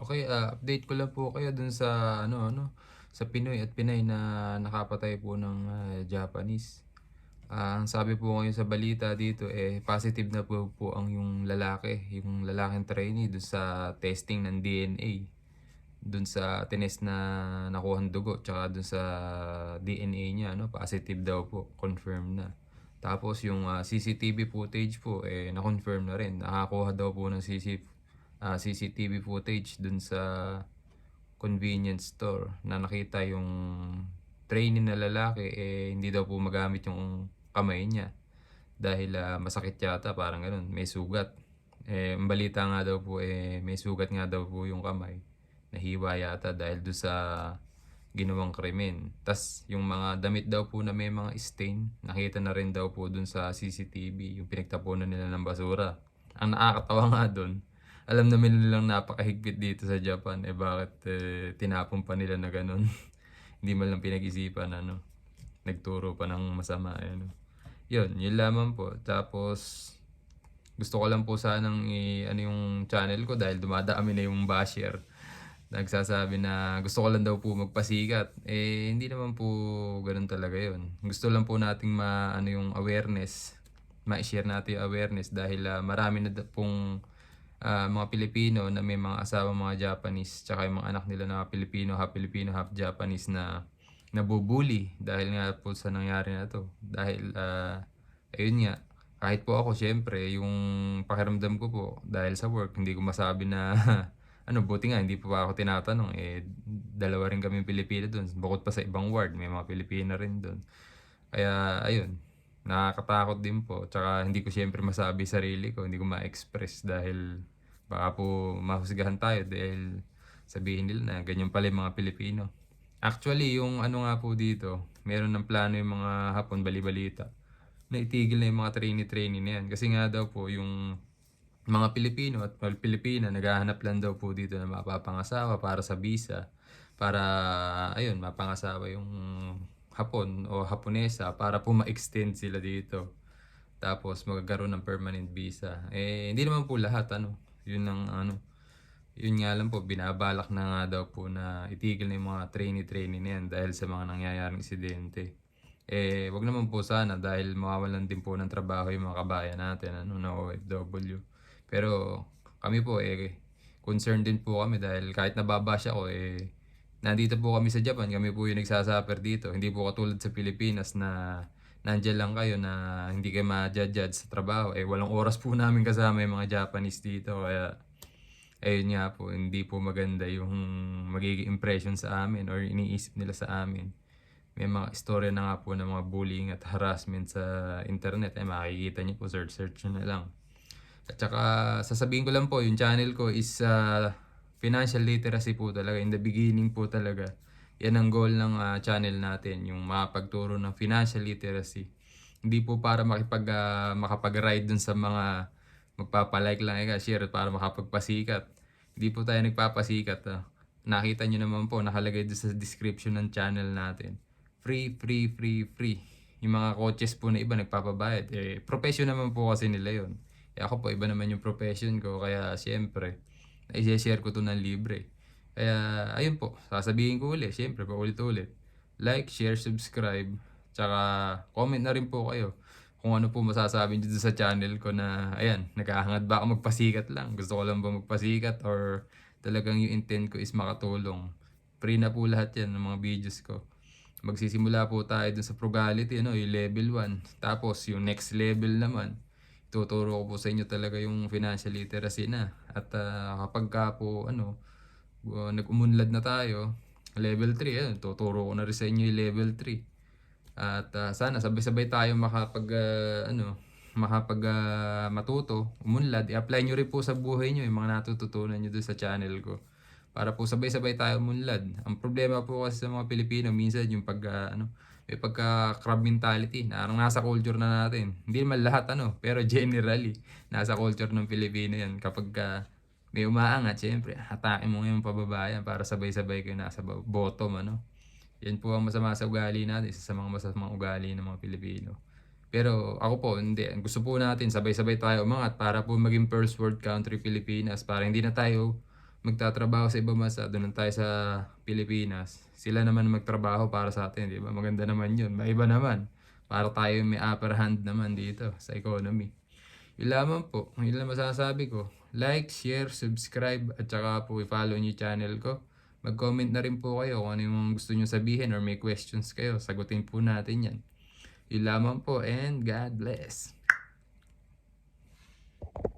Okay, ah, update ko lang po kayo dun sa ano ano, sa Pinoy at Pinay na nakapatay po ng ah, Japanese. Ah, ang sabi po ngayon sa balita dito eh positive na po po ang yung lalaki, yung lalaking trainee dun sa testing ng DNA. Dun sa tinest na nakuhang dugo tsaka dun sa DNA niya no, positive daw po, confirm na. Tapos yung ah, CCTV footage po eh na-confirm na rin. Nakakuha daw po ng CC, ah, CCTV footage dun sa convenience store na nakita yung trainee na lalaki eh hindi daw po magamit yung kamay niya dahil ah, masakit yata parang ganun, may sugat. Eh balita nga daw po eh may sugat nga daw po yung kamay. Nahiwa yata dahil do sa ginawang krimen. Tas yung mga damit daw po na may mga stain, nakita na rin daw po dun sa CCTV, yung pinagtapunan nila ng basura. Ang nakakatawa nga dun, alam naman nilang napakahigpit dito sa Japan, eh bakit eh, tinapon pa nila na ganun? Hindi man lang pinag-isipan, ano, nagturo pa ng masama, eh, ano. Yun, yun lamang po. Tapos, gusto ko lang po sanang i, ano yung channel ko dahil dumadami na yung basher. Nagsasabi na gusto ko lang daw po magpasikat. Eh, hindi naman po ganun talaga yun. Gusto lang po nating ma, ano yung awareness, ma-share natin yung awareness dahil ah, marami na pong ah, mga Pilipino na may mga asawa mga Japanese tsaka yung mga anak nila na Pilipino, half Filipino, half Japanese na nabubuli dahil nga po sa nangyari na to. Dahil, ah, ayun nga, kahit po ako syempre, yung pakiramdam ko po dahil sa work, hindi ko masabi na ano, buti nga, hindi pa ako tinatanong. Eh, dalawa rin kami Pilipino doon. Bukod pa sa ibang ward, may mga Pilipina rin doon. Kaya, ayun, nakakatakot din po. Tsaka hindi ko syempre masabi sarili ko, hindi ko ma-express dahil baka po mahusgahan tayo dahil sabihin nila na ganyan pala yung mga Pilipino. Actually, yung ano nga po dito, meron ng plano yung mga hapon bali-balita na itigil na yung mga trainee-trainee na yan. Kasi nga daw po, yung mga Pilipino at well, Pilipina naghahanap lang daw po dito na mapapangasawa para sa visa para ayun mapangasawa yung Hapon o Haponesa para po ma-extend sila dito. Tapos magkaroon ng permanent visa. Eh hindi naman po lahat ano? Yun ang ano? Yun nga lang po binabalak na nga daw po na itigil na yung mga trainee-trainee na yan dahil sa mga nangyayaring insidente. Eh wag naman po sana dahil mawawalan din po ng trabaho yung mga kabayan natin ano na OFW pero kami po eh concerned din po kami dahil kahit nababash ako eh nandito po kami sa Japan, kami po yung nagsasuffer dito. Hindi po katulad sa Pilipinas na nandiyan lang kayo na hindi kayo ma-judge sa trabaho. Eh walang oras po namin kasama yung mga Japanese dito kaya ayun nga po, hindi po maganda yung magiging impression sa amin or iniisip nila sa amin. May mga istorya na nga po ng mga bullying at harassment sa internet. Eh makikita niyo po, search search nyo na lang. At saka sasabihin ko lang po, yung channel ko is uh, financial literacy po talaga. In the beginning po talaga. Yan ang goal ng ah, channel natin, yung makapagturo ng financial literacy. Hindi po para makipag, ah, makapag-ride dun sa mga magpapalike lang, eh, share para makapagpasikat. Hindi po tayo nagpapasikat. ah. Nakita nyo naman po, nakalagay doon sa description ng channel natin. Free, free, free, free. Yung mga coaches po na iba nagpapabayad. Eh, profession naman po kasi nila yon. Eh, ako po, iba naman yung profession ko. Kaya, siyempre, i-share ko to ng libre. Kaya, ayun po, sasabihin ko ulit, siyempre, paulit-ulit. Like, share, subscribe, tsaka comment na rin po kayo kung ano po masasabi nyo sa channel ko na, ayan, nagkahangad ba ako magpasikat lang? Gusto ko lang ba magpasikat or talagang yung intent ko is makatulong? Free na po lahat yan ng mga videos ko. Magsisimula po tayo dun sa frugality, ano, yung level 1. Tapos, yung next level naman, tuturo ko po sa inyo talaga yung financial literacy na. At ah, kapag ka po, ano, uh, nag-umunlad na tayo, level 3, ayun, tuturo ko na rin sa inyo yung level 3. At ah, sana sabay-sabay tayo makapag, ah, ano, makapag ah, matuto, umunlad. I-apply nyo rin po sa buhay nyo yung mga natututunan nyo doon sa channel ko. Para po sabay-sabay tayo umunlad. Ang problema po kasi sa mga Pilipino, minsan yung pag, ah, ano, may pagka crab mentality na parang nasa culture na natin. Hindi naman lahat ano, pero generally, nasa culture ng Pilipino yan. Kapag ka may umaangat, syempre, hatakin mo yung pababayan para sabay-sabay kayo nasa bottom, ano. Yan po ang masama sa ugali natin, isa sa mga masamang ugali ng mga Pilipino. Pero ako po, hindi. Gusto po natin sabay-sabay tayo umangat para po maging first world country Pilipinas para hindi na tayo magtatrabaho sa ibang bansa, doon tayo sa Pilipinas. Sila naman magtrabaho para sa atin, di ba? Maganda naman yun. Maiba naman. Para tayo may upper hand naman dito sa economy. Yun lamang po. Yun lang masasabi ko. Like, share, subscribe, at saka po i-follow niyo channel ko. Mag-comment na rin po kayo kung ano yung gusto niyo sabihin or may questions kayo. Sagutin po natin yan. Yun lamang po and God bless.